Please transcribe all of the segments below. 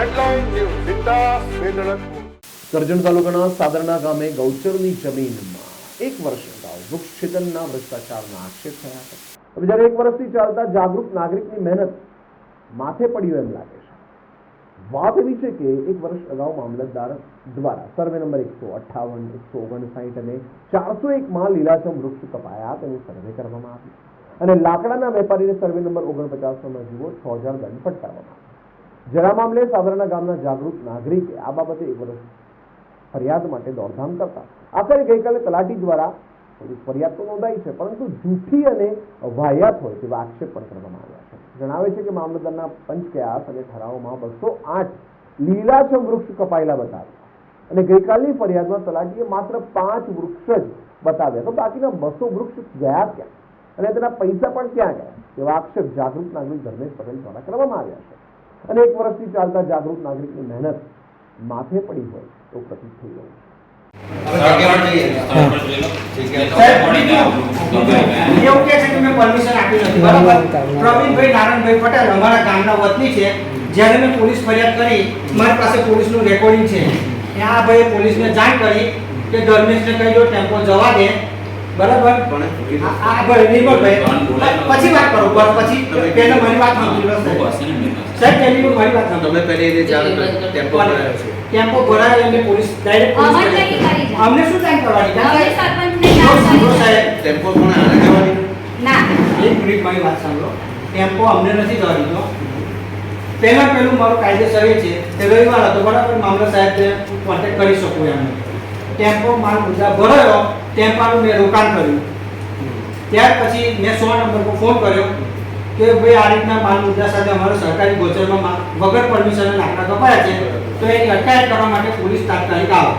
Headline તાલુકાના સાદરના ગામે ગૌચરની જમીનમાં એક વર્ષ અગાઉ વૃક્ષછેદનના ભ્રષ્ટાચારના આક્ષેપ થયા હતા હવે જ્યારે એક વર્ષથી ચાલતા જાગૃત નાગરિકની મહેનત માથે પડ્યું એમ લાગે છે. વાત એવી છે કે એક વર્ષ અગાઉ મામલતદાર દ્વારા સર્વે નંબર એકસો અઠ્ઠાવન, એકસો ઓગણસાઠ અને ચારસો એકમાં લીલાછમ વૃક્ષ કપાયા તેનું સર્વે કરવામાં આવ્યું અને લાકડાના વેપારીને સર્વે નંબર ઓગણપચાસમાં જુઓ, છ હજાર દંડ ફટકારવામાં આવ્યો. જરા મામલે સાબરાના ગામના જાગૃત નાગરિકે, આ બાબતે એક વર્ષ ફરિયાદ માટે દોડધામ કરતા. આખરે ગઈકાલે તલાટી દ્વારા પોલીસ ફરિયાદ તો નોંધાઈ છે, પરંતુ જૂઠી અને વાહિયાત હોય તેવા આક્ષેપ પણ કરવામાં આવ્યા છે. જણાવે છે કે મામલતદારના પંચકયાસ અને ઠરાવોમાં બસો આઠ લીલાછમ વૃક્ષ કપાયેલા બતાવ્યા. અને ગઈકાલની ફરિયાદમાં તલાટીએ માત્ર પાંચ વૃક્ષ જ બતાવ્યા, તો બાકીના બસો વૃક્ષ ગયા ક્યાં? અને તેના પૈસા પણ ક્યાં ગયા? તેવા આક્ષેપ જાગૃત નાગરિક ધર્મેશ પટેલ દ્વારા કરવામાં આવ્યા છે. અને એક વર્ષથી ચાલતા જાગૃત નાગરિકની મહેનત માથે પડી હોય તો પ્રતીત થઈ રહ્યું એવું કે છે કે મેં પરમિશન આપી નથી. બરાબર? પ્રવીણભાઈ નારાયણભાઈ પટેલ અમારા ગામના વતની છે. જ્યારે મેં પોલીસ ફરિયાદ કરી મારી પાસે પોલીસનું રેકોર્ડિંગ છે. કે આ ભાઈએ પોલીસને જાણ કરી કે ધર્મેશને કહી દો ટેમ્પો જવા દે. બરાબર? આ- આ ભાઈ નિર્મલભાઈ પછી વાત કરો પછી પહેલા મારી વાત સાંભળી સાહેબ સાહેબ પહેલી મારી વાત સાંભળો. તમે પહેલી એને જાણ કરી ટેમ્પો ભરાયો છે. ટેમ્પો ભરાયો એટલે પોલીસ ડાયરેક્ટ પોલીસ અમને શું જાણ કરવાની. સાહેબ ટેમ્પો કોને આને કરવાની? ના. એક મિનિટ મારી વાત સાંભળો. ટેમ્પો અમને નથી જવા દીધો પહેલા પહેલું મારો કાયદેસર એ છે. કે રવિવાર હતો બરાબર? મામલા સાહેબને કોન્ટેક્ટ કરી શકું એમ. ટેમ્પો માલ મુદ્દા ભરાયો. ટેમ્પાનું મેં રોકાણ કર્યું. ત્યાર પછી મેં સો નંબર પર ફોન કર્યો. કે ભાઈ આ રીતના માલ મુદ્દા સાથે અમારો સરકારી ગોચરમાં વગર પરમિશન લાકડા કપાયા છે. તો એની અટકાયત કરવા માટે પોલીસ તાત્કાલિક આવે.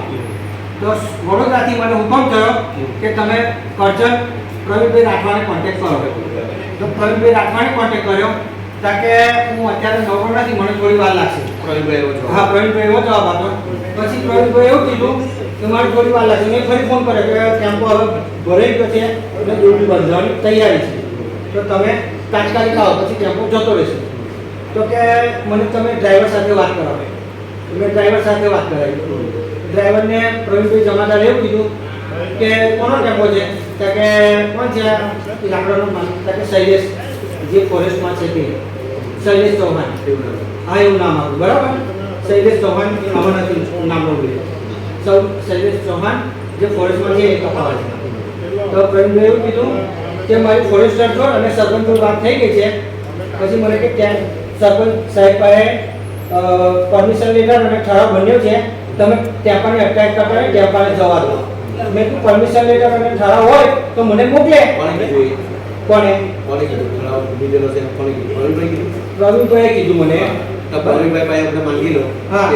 તો વડોદરાથી મને હુકમ થયો કે તમે કરજણ પ્રવીણભાઈ રાઠવાને કોન્ટેક કરો. તો પ્રવીણભાઈ રાઠવાને કોન્ટેક કર્યો. તા કે હું અત્યારે નવરો નથી મને થોડી વાર લાગશે. પ્રવીણભાઈ એવો હા પ્રવીણભાઈ એવો જવાબ આપ્યો. પછી પ્રવીણભાઈ એવું કીધું કે મારે થોડી વાર લાગશે. મેં ફરી ફોન કર્યો કે ટેમ્પો હવે ભરાઈ ગયો છે. અને ડ્યુટી બંધાવવાની તૈયારી છે. તો તમે તાત્કાલિક આવો, પછી ટેમ્પો જતો રહેશે. તો કે મને તમે ડ્રાઈવર સાથે વાત કરાવો. મેં ડ્રાઈવર સાથે વાત કરાવી. ડ્રાઈવરને પ્રવીણભાઈ જમાદારે એવું કીધું કે કોનો ટેમ્પો છે? ત્યાં કે કોણ છે? લાકડાનો માલ કે શૈલેષ, જે ફોરેસ્ટમાં છે તે. શૈલેષ ચૌહાણ. હા, એવું નામ આવ્યું. બરાબર? શૈલેષ ચૌહાણ આમાં નથી. નામ બોલ્યું સૌ શૈલેષ ચૌહાણ, જે ફોરેસ્ટમાં છે, એ તફાવત તો પ્રવીણભાઈ એવું કીધું કે મારી ફોરેસ્ટર રોડ અને સરપંચ જોડ વાત થઈ ગઈ છે. પછી મને કે ત્યાં સરપંચ સાહેબ પાસે પરમિશન લીધા અને ઠરાવ બન્યો છે. તમે ત્યાં પણ અટકાયત કરતા ત્યાં પણ જવા દો. મેં કીધું પરમિશન લેટર અને ઠરાવ હોય તો મને મોકલે. એ? કોને કોણે કીધું? મને. તો ભાઈ પાસે આપણે માંગી લો હા.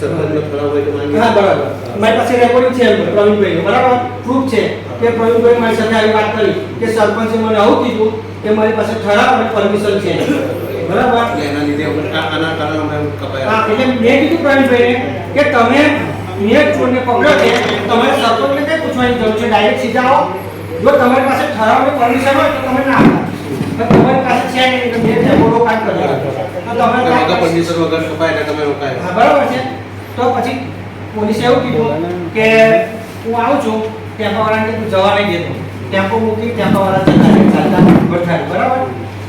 સરપંચનો ઠરાવ હોય તો માંગી હા બરાબર. મારી પાસે રેકોર્ડિંગ છે એમનું, પ્રવીણભાઈનું. બરાબર? પ્રૂફ છે. કે પ્રવીણભાઈ મારી સાથે આવી વાત કરી કે સરપંચે મને આવું કીધું કે મારી પાસે ઠરાવ અને પરમિશન છે બરાબર? એના લીધે આના કારણે અમે હા એટલે મેં કીધું પ્રવીણભાઈને કે તમે મેં ચોરને પકડો છે તમારે સરપંચને કઈ પૂછવાની જરૂર છે? ડાયરેક્ટ સીધા આવો. જો તમારી પાસે ઠરાવ અને પરમિશન હોય તો તમે ના આપો. તમારી પાસે છે નહીં તો મેં ટેમ્પો રોકાણ કર્યો. તો તમે વગર કાંઈ- પરમિશન વગર કપાય એટલે તમે રોકાયા. હા બરાબર છે. તો પછી પોલીસે એવું કીધું કે હું આવું છું. ટેમ્પાવાળાને તું જવા નહીં દેતો. ટેમ્પો મૂકી ટેમ્પાવાળા ચાલતા ચાલતા ભરથારી બરાબર?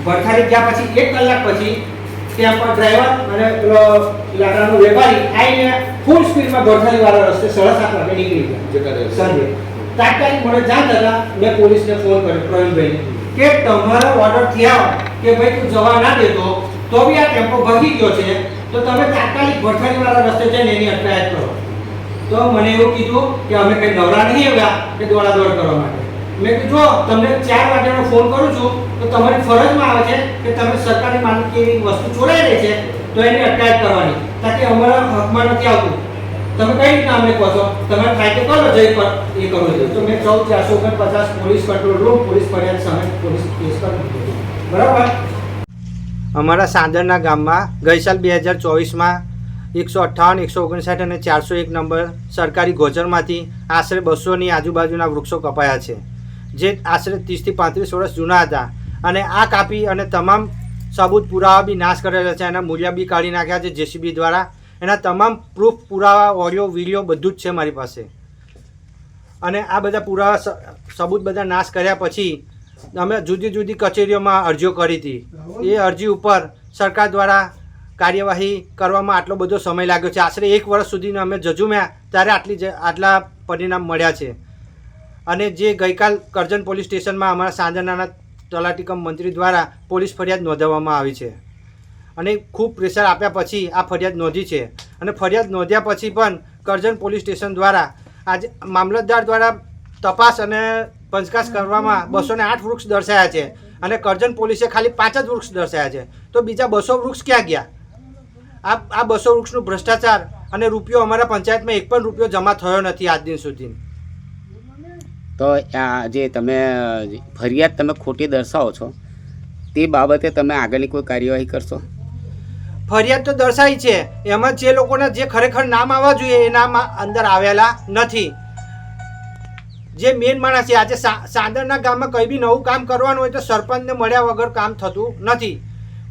ભરથારી ગયા પછી એક કલાક પછી ટેમ્પો ડ્રાઈવર અને પેલો લાકડાનો વેપારી આવીને ફૂલ સ્પીડમાં ભરથારી વાળા રસ્તે સાડા સાત વાગે નીકળી ગયા. સાંજે. તાત્કાલિક મને જાણ થતા મેં પોલીસને ફોન કર્યો પ્રવીણભાઈ કે તમારો ઓર્ડર થયા કે ભાઈ તું જવા ના દેતો તો બી આ ટેમ્પો ભગી ગયો છે તો તમે તાત્કાલિક ભઠારીવાળા રસ્તે જઈને એની અટકાયત કરો. તો મને એવું કીધું કે અમે કંઈ નવરા નહીં આવ્યા કે દોડાદોડ કરવા માટે. મેં કીધું, જો, તમને ચાર વાગ્યાનો ફોન કરું છું, તો તમારી ફરજમાં આવે છે કે તમે સરકારી માલિકીની વસ્તુ ચોરાઈ રહી છે, તો એની અટકાયત કરવાની. તાકી અમારા હકમાં નથી આવતું. તમે કઈ રીતના અમને કહો છો? તમે તો કરો જઈ પર? એ કરવું છો. તો મેં ચૌદ, ચારસો, ઓગણપચાસ પોલીસ કંટ્રોલ રૂમ, પોલીસ ફરિયાદ સામે પોલીસ કેસ કરી બરાબર? અમારા સાંદરના ગામમાં ગઈ સાલ બે હજાર ચોવીસમાં એકસો અઠ્ઠાવન, એકસો ઓગણસાઠ અને ચારસો એક નંબર સરકારી ગોચરમાંથી આશરે બસોની આજુબાજુના વૃક્ષો કપાયા છે, જે આશરે ત્રીસથી પાંત્રીસ વર્ષ જૂના હતા અને આ કાપી અને તમામ સબૂત પુરાવા બી નાશ કરેલા છે. એના મૂલ્ય બી કાઢી નાખ્યા છે જેસીબી દ્વારા. એના તમામ પ્રૂફ પુરાવા ઓડિયો વીડિયો બધું જ છે મારી પાસે. અને આ બધા પુરાવા સબૂત બધા નાશ કર્યા પછી અમે જુદી જુદી કચેરીઓમાં અરજીઓ કરી હતી. એ અરજી ઉપર સરકાર દ્વારા કાર્યવાહી કરવામાં આટલો બધો સમય લાગ્યો છે. આશરે એક વર્ષ સુધીને અમે જજુમ્યા ત્યારે આટલી આટલા પરિણામ મળ્યા છે. અને જે ગઈકાલ કરજણ પોલીસ સ્ટેશનમાં અમારા સાંજનાના તલાટીકમ મંત્રી દ્વારા પોલીસ ફરિયાદ નોંધાવવામાં આવી છે. અને ખૂબ પ્રેશર આપ્યા પછી આ ફરિયાદ નોંધી છે. અને ફરિયાદ નોંધ્યા પછી પણ કરજણ પોલીસ સ્ટેશન દ્વારા આજે મામલતદાર દ્વારા તપાસ અને પંચકાશ કરવામાં બસો ને આઠ વૃક્ષ દર્શાયા છે. અને કરજણ પોલીસે ખાલી પાંચ જ વૃક્ષ દર્શાયા છે. તો બીજા બસો વૃક્ષ ક્યાં ગયા? આ આ બસો વૃક્ષનું ભ્રષ્ટાચાર અને રૂપિયો અમારા પંચાયતમાં એક પણ રૂપિયો જમા થયો નથી આજ દિન સુધી. તો આ જે તમે ફરિયાદ તમે ખોટી દર્શાવો છો તે બાબતે તમે આગળની કોઈ કાર્યવાહી કરશો? ફરિયાદ તો દર્શાવી છે. એમાં જે લોકોના જે ખરેખર નામ આવવા જોઈએ એ નામ અંદર આવેલા નથી. જે મેન માણસ છે આજે સાંદરના ગામમાં કંઈ બી નવું કામ કરવાનું હોય તો સરપંચને મળ્યા વગર કામ થતું નથી.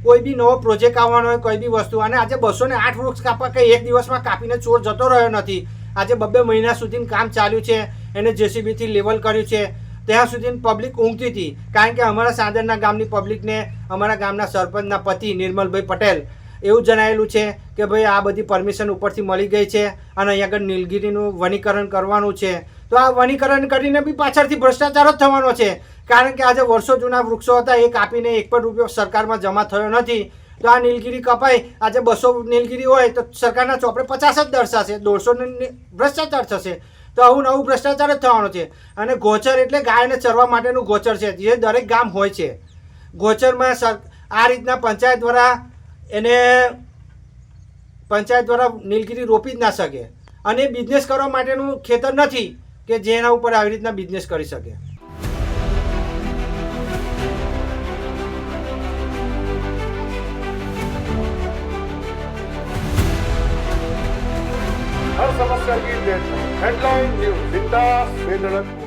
કોઈ બી નવો પ્રોજેક્ટ આવવાનો હોય, કોઈ બી વસ્તુ. અને આજે બસો ને આઠ વૃક્ષ કાપવા કંઈ એક દિવસમાં કાપીને ચોર જતો રહ્યો નથી. આજે બબ્બે મહિના સુધી કામ ચાલ્યું છે, એને જેસીબીથી લેવલ કર્યું છે. ત્યાં સુધી પબ્લિક ઊંઘતી હતી. કારણ કે અમારા સાંદરના ગામની પબ્લિકને અમારા ગામના સરપંચના પતિ નિર્મલભાઈ પટેલ એવું જણાવેલું છે કે ભાઈ આ બધી પરમિશન ઉપરથી મળી ગઈ છે અને અહીંયા આગળ નીલગીરીનું વનીકરણ કરવાનું છે. તો આ વનીકરણ કરીને બી પાછળથી ભ્રષ્ટાચાર જ થવાનો છે. કારણ કે આજે વર્ષો જૂના વૃક્ષો હતા એ કાપીને એક પણ રૂપિયો સરકારમાં જમા થયો નથી. તો આ નીલગીરી કપાય આજે બસો નીલગીરી હોય તો સરકારના ચોપડે પચાસ જ દર્શાશે. દોઢસો ભ્રષ્ટાચાર થશે. તો આવું નવું ભ્રષ્ટાચાર જ થવાનો છે. અને ગોચર એટલે ગાયને ચરવા માટેનું ગોચર છે. જે દરેક ગામ હોય છે. ગોચરમાં આ રીતના પંચાયત દ્વારા એને પંચાયત દ્વારા નીલગીરી રોપી જ ના શકે. અને બિઝનેસ કરવા માટેનું ખેતર નથી. કે જેના ઉપર આવી રીતના બિઝનેસ કરી શકે. હર સમસ્યા હેડલાઇન ન્યૂઝ